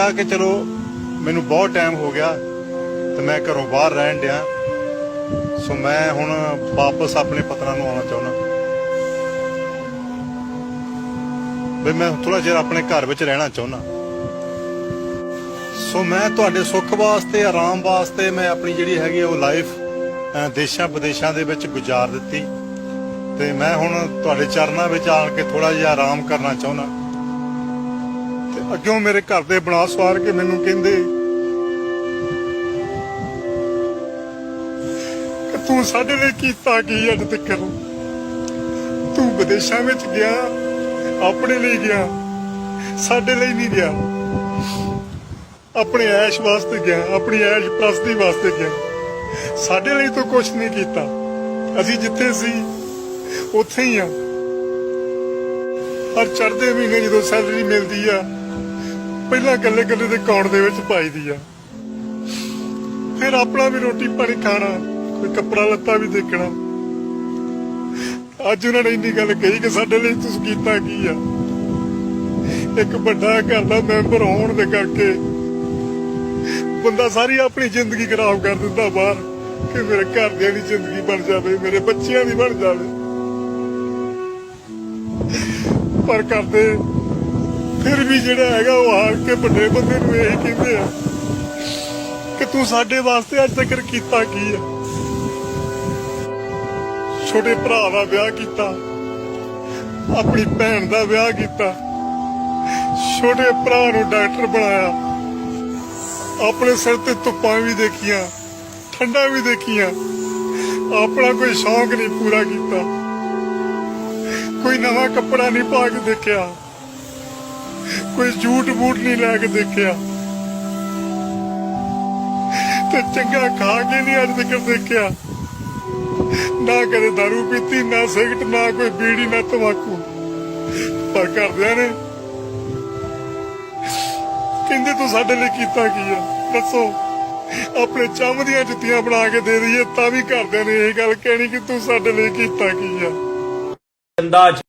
ਆ ਕਿ ਚਲੋ ਮੈਨੂੰ ਬਹੁਤ ਟਾਈਮ ਹੋ ਗਿਆ ਤੇ ਮੈਂ ਘਰੋਂ ਬਾਹਰ ਰਹਿਣ ਡਿਆ। ਸੋ ਮੈਂ ਹੁਣ ਵਾਪਸ ਆਪਣੇ ਪਤਨਾ ਨੂੰ ਆਉਣਾ ਚਾਹੁੰਦਾ। ਵੀ ਮੈਂ ਥੋੜਾ ਜਿਹਾ ਆਪਣੇ ਘਰ ਵਿੱਚ ਰਹਿਣਾ ਚਾਹੁੰਦਾ। ਸੋ ਮੈਂ ਤੁਹਾਡੇ ਸੁੱਖ ਵਾਸਤੇ, ਆਰਾਮ ਵਾਸਤੇ ਮੈਂ ਆਪਣੀ ਜਿਹੜੀ ਹੈਗੀ ਉਹ ਲਾਈਫ ਦੇਸ਼ਾਂ ਵਿਦੇਸ਼ਾਂ ਦੇ ਵਿੱਚ ਗੁਜ਼ਾਰ ਦਿੱਤੀ। ਤੇ ਮੈਂ ਹੁਣ ਤੁਹਾਡੇ ਚਰਨਾਂ ਵਿੱਚ ਆਣ ਕੇ ਥੋੜਾ ਜਿਹਾ ਆਰਾਮ ਕਰਨਾ ਚਾਹੁੰਦਾ। ਅੱਗੋਂ ਮੇਰੇ ਘਰ ਦੇ ਬਣਾ ਸਵਾਰ ਕੇ ਮੈਨੂੰ ਕਹਿੰਦੇ ਕਿ ਤੂੰ ਸਾਡੇ ਲਈ ਕੀਤਾ ਕੀ ਅੱਜ ਤੱਕ ਤੂੰ ਵਿਦੇਸ਼ਾਂ ਵਿੱਚ ਗਿਆ, ਆਪਣੇ ਲਈ ਗਿਆ, ਸਾਡੇ ਲਈ ਨਹੀਂ ਗਿਆ। ਆਪਣੇ ਐਸ਼ ਵਾਸਤੇ ਗਿਆ, ਆਪਣੀ ਐਸ਼ ਪ੍ਰਸਤੀ ਵਾਸਤੇ ਗਿਆ। ਸਾਡੇ ਲਈ ਤਾਂ ਕੁਝ ਨਹੀਂ ਕੀਤਾ। ਅਸੀਂ ਜਿੱਥੇ ਸੀ, ਉੱਥੇ ਹੀ ਆ। ਪਰ ਚੜਦੇ ਮਹੀਨੇ ਜਦੋਂ ਸੈਲਰੀ ਮਿਲਦੀ ਆ ਪਹਿਲਾਂ ਗੱਲੇ ਗੱਲੇ ਦੇ ਅਕਾਊਂਟ ਦੇ ਵਿੱਚ ਪਾਈਦੀ ਆ। ਫਿਰ ਆਪਣਾ ਵੀ ਰੋਟੀ ਪਾਣੀ ਖਾਣਾ, ਕੋਈ ਕੱਪੜਾ ਲੱਤਾ ਵੀ ਦੇਖਣਾ। ਅੱਜ ਉਹਨਾਂ ਨੇ ਇੰਨੀ ਗੱਲ ਕਹੀ ਕਿ ਸਾਡੇ ਲਈ ਤੁਸੀਂ ਕੀਤਾ ਕੀ ਆ? ਇੱਕ ਵੱਡਾ ਘਰ ਦਾ ਮੈਂਬਰ ਹੋਣ ਦੇ ਕਰਕੇ ਬੰਦਾ ਸਾਰੀ ਆਪਣੀ ਜ਼ਿੰਦਗੀ ਖਰਾਬ ਕਰ ਦਿੰਦਾ ਬਾਹਰ, ਕਿ ਮੇਰੇ ਘਰਦਿਆਂ ਦੀ ਜ਼ਿੰਦਗੀ ਬਣ ਜਾਵੇ, ਮੇਰੇ ਬੱਚਿਆਂ ਦੀ ਬਣ ਜਾਵੇ। ਪਰ ਕਰਦੇ ਫਿਰ ਵੀ ਜਿਹੜਾ ਹੈਗਾ ਉਹ ਹਾਰ ਕੇ ਵੱਡੇ ਬੰਦੇ ਨੂੰ ਇਹ ਕਹਿੰਦੇ ਆ ਕਿ ਤੂੰ ਸਾਡੇ ਵਾਸਤੇ ਅੱਜ ਤੱਕ ਕੀਤਾ ਕੀ ਆ? ਛੋਟੇ ਭਰਾ ਦਾ ਵਿਆਹ ਕੀਤਾ, ਆਪਣੀ ਭੈਣ ਦਾ ਵਿਆਹ ਕੀਤਾ, ਛੋਟੇ ਭਰਾ ਨੂੰ ਡਾਕਟਰ ਬਣਾਇਆ, ਆਪਣੇ ਸਿਰ ਤੇ ਧੁੱਪਾਂ ਵੀ ਦੇਖੀਆਂ, ਠੰਡਾ ਵੀ ਦੇਖੀਆਂ, ਆਪਣਾ ਕੋਈ ਸ਼ੌਂਕ ਨਹੀਂ ਪੂਰਾ ਕੀਤਾ, ਕੋਈ ਨਵਾਂ ਕੱਪੜਾ ਨਹੀਂ ਪਾ ਕੇ ਦੇਖਿਆ। ਕੋਈ ਝੂਠ ਬੂਟ ਨਹੀਂ ਲੈ ਕੇ ਦੇਖਿਆ। ਤੇ ਚੰਗਾ ਖਾ ਕੇ ਨਹੀਂ ਅੱਜ ਤੱਕ ਦੇਖਿਆ। ਨਾ ਕਦੇ ਦਾਰੂ ਪੀਤੀ, ਨਾ ਸਿਗਰਟ, ਨਾ ਕੋਈ ਬੀੜੀ, ਨਾ ਤਮਾਕੂ ਪਰ ਕਰਦਿਆਂ ਨੇ ਕਹਿੰਦੇ, ਤੂੰ ਸਾਡੇ ਲਈ ਕੀਤਾ ਕੀ ਆ? ਦੱਸੋ। ਆਪਣੇ ਚੰਮ ਦੀਆਂ ਜੁੱਤੀਆਂ ਬਣਾ ਕੇ ਦੇ ਦਈਏ, ਤਾਂ ਵੀ ਘਰਦਿਆਂ ਨੇ ਇਹ ਗੱਲ ਕਹਿਣੀ ਕਿ ਤੂੰ ਸਾਡੇ ਲਈ ਕੀਤਾ ਕੀ ਆ? ਅੰਦਾਜ਼